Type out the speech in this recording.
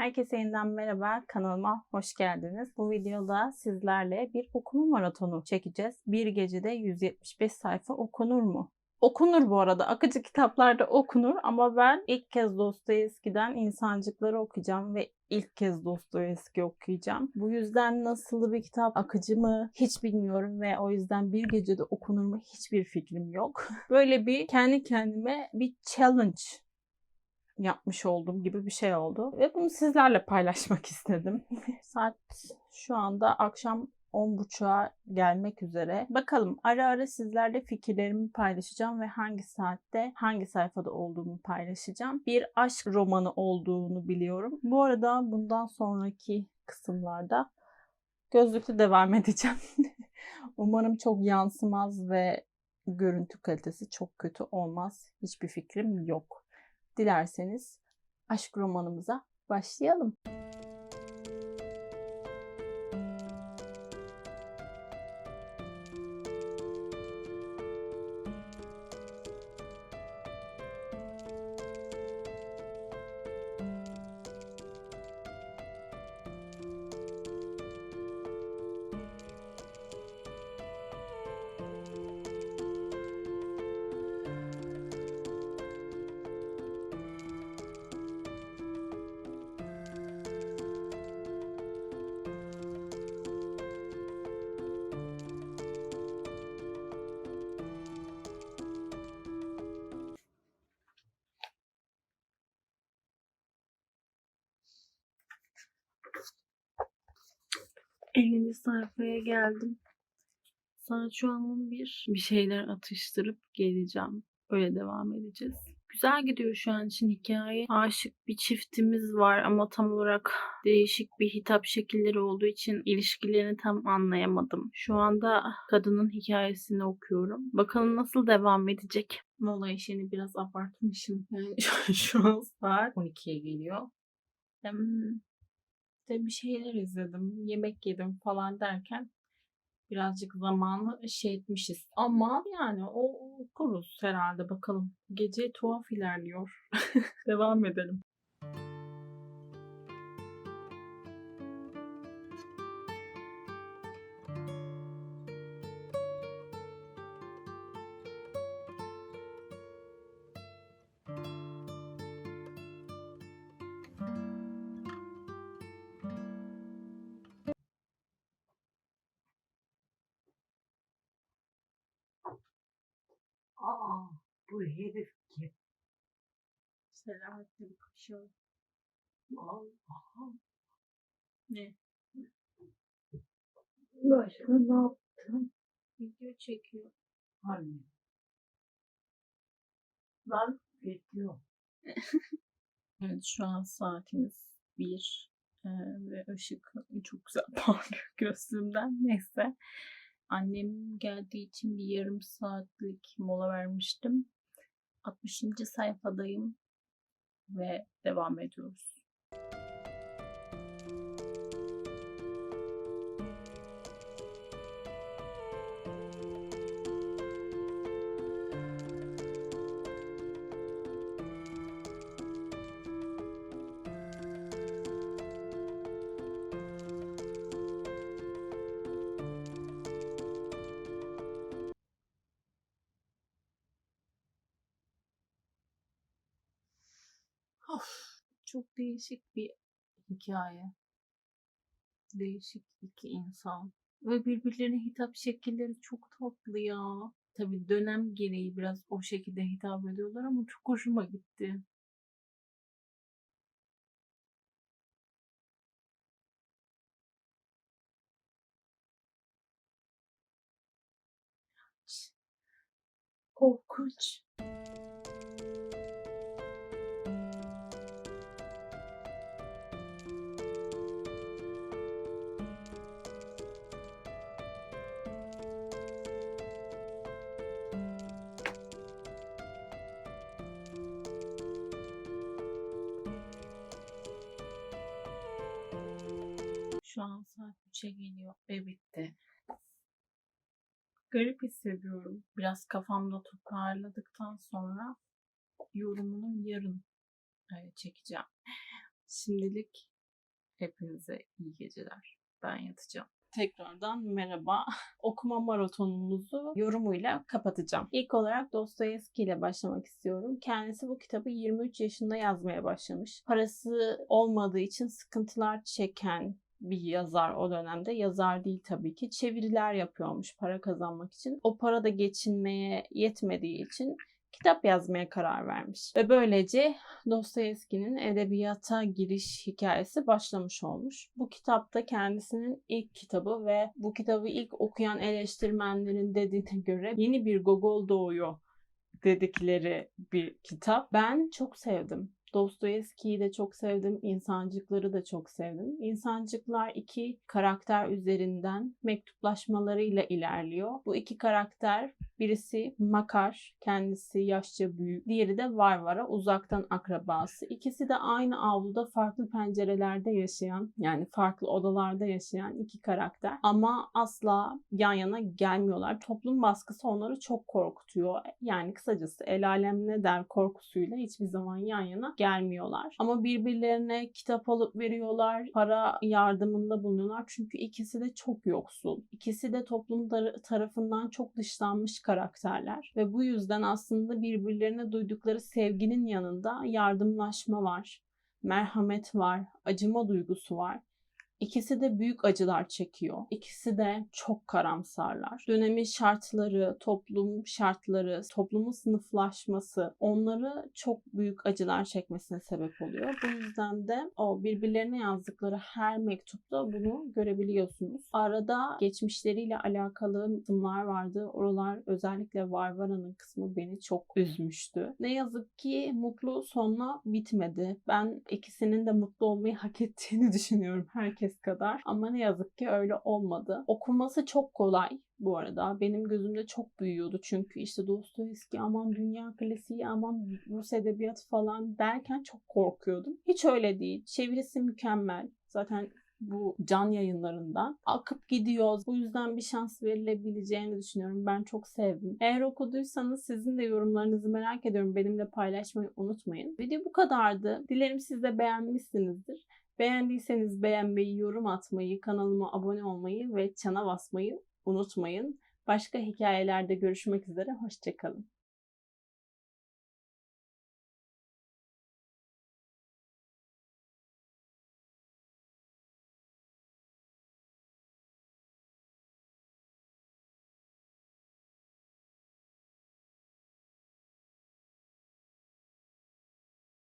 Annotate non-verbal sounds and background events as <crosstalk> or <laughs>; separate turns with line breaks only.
Herkese yeniden merhaba, kanalıma hoş geldiniz. Bu videoda sizlerle bir okuma maratonu çekeceğiz. Bir gecede 175 sayfa okunur mu? Okunur bu arada. Akıcı kitaplarda okunur ama ben ilk kez Dostoyevski'den insancıkları okuyacağım ve ilk kez Dostoyevski okuyacağım. Bu yüzden nasıl bir kitap, akıcı mı hiç bilmiyorum ve o yüzden bir gecede okunur mu hiçbir fikrim yok. <laughs> Böyle bir kendi kendime bir challenge yapmış olduğum gibi bir şey oldu. Ve bunu sizlerle paylaşmak <laughs> istedim. Saat şu anda akşam 10.30'a gelmek üzere. Bakalım ara ara sizlerle fikirlerimi paylaşacağım ve hangi saatte hangi sayfada olduğumu paylaşacağım. Bir aşk romanı olduğunu biliyorum. Bu arada bundan sonraki kısımlarda gözlüklü devam edeceğim. <laughs> Umarım çok yansımaz ve görüntü kalitesi çok kötü olmaz. Hiçbir fikrim yok. Dilerseniz aşk romanımıza başlayalım.
Ellinci sayfaya geldim. Sana şu an 11. Bir şeyler atıştırıp geleceğim. Öyle devam edeceğiz. Güzel gidiyor şu an için hikaye. Aşık bir çiftimiz var ama tam olarak değişik bir hitap şekilleri olduğu için ilişkilerini tam anlayamadım. Şu anda kadının hikayesini okuyorum. Bakalım nasıl devam edecek. Mola işini biraz abartmışım. Yani şu, <laughs> şu an saat 12'ye geliyor. İşte bir şeyler izledim, yemek yedim falan derken birazcık zamanı şey etmişiz. Ama yani o okuruz herhalde bakalım. Gece tuhaf ilerliyor. <laughs> Devam edelim.
Aa, bu herif kim?
Selahattin Paşa.
Allah'ım.
Ne?
Başka ne yaptın?
Video çekiyor.
Anne. Ben bekliyorum. <laughs>
Evet şu an saatimiz bir ee, ve ışık çok güzel <laughs> parlıyor gözlüğümden. Neyse. Annem geldiği için bir yarım saatlik mola vermiştim. 60. sayfadayım ve devam ediyoruz. Çok değişik bir hikaye. Değişik iki insan. Ve birbirlerine hitap şekilleri çok tatlı ya. Tabii dönem gereği biraz o şekilde hitap ediyorlar ama çok hoşuma gitti. Korkunç. Şu an saat 3'e geliyor ve bitti. Garip hissediyorum. Biraz kafamda toparladıktan sonra yorumunu yarın e, çekeceğim.
Şimdilik hepinize iyi geceler. Ben yatacağım. Tekrardan merhaba. <laughs> Okuma maratonumuzu yorumuyla kapatacağım. İlk olarak Dostoyevski ile başlamak istiyorum. Kendisi bu kitabı 23 yaşında yazmaya başlamış. Parası olmadığı için sıkıntılar çeken bir yazar o dönemde. Yazar değil tabii ki. Çeviriler yapıyormuş para kazanmak için. O para da geçinmeye yetmediği için kitap yazmaya karar vermiş. Ve böylece Dostoyevski'nin edebiyata giriş hikayesi başlamış olmuş. Bu kitapta kendisinin ilk kitabı ve bu kitabı ilk okuyan eleştirmenlerin dediğine göre yeni bir Gogol doğuyor dedikleri bir kitap. Ben çok sevdim. Dostoyevski'yi de çok sevdim. İnsancıkları da çok sevdim. İnsancıklar iki karakter üzerinden mektuplaşmalarıyla ilerliyor. Bu iki karakter birisi Makar, kendisi yaşça büyük. Diğeri de Varvara, uzaktan akrabası. İkisi de aynı avluda farklı pencerelerde yaşayan, yani farklı odalarda yaşayan iki karakter. Ama asla yan yana gelmiyorlar. Toplum baskısı onları çok korkutuyor. Yani kısacası el alem ne der korkusuyla hiçbir zaman yan yana gelmiyorlar. Ama birbirlerine kitap alıp veriyorlar. Para yardımında bulunuyorlar. Çünkü ikisi de çok yoksul. İkisi de toplum tar- tarafından çok dışlanmış karakterler. Ve bu yüzden aslında birbirlerine duydukları sevginin yanında yardımlaşma var. Merhamet var, acıma duygusu var. İkisi de büyük acılar çekiyor. İkisi de çok karamsarlar. Dönemin şartları, toplum şartları, toplumun sınıflaşması onları çok büyük acılar çekmesine sebep oluyor. Bu yüzden de o birbirlerine yazdıkları her mektupta bunu görebiliyorsunuz. Arada geçmişleriyle alakalı kısımlar vardı. Oralar özellikle Varvara'nın kısmı beni çok üzmüştü. Ne yazık ki mutlu sonla bitmedi. Ben ikisinin de mutlu olmayı hak ettiğini <laughs> düşünüyorum herkes kadar. Ama ne yazık ki öyle olmadı. Okunması çok kolay bu arada. Benim gözümde çok büyüyordu çünkü işte Dostoyevski aman dünya klasiği aman Rus edebiyatı falan derken çok korkuyordum. Hiç öyle değil. Çevirisi mükemmel. Zaten bu can yayınlarından akıp gidiyor. Bu yüzden bir şans verilebileceğini düşünüyorum. Ben çok sevdim. Eğer okuduysanız sizin de yorumlarınızı merak ediyorum. Benimle paylaşmayı unutmayın. Video bu kadardı. Dilerim siz de beğenmişsinizdir. Beğendiyseniz beğenmeyi, yorum atmayı, kanalıma abone olmayı ve çana basmayı unutmayın. Başka hikayelerde görüşmek üzere. Hoşçakalın.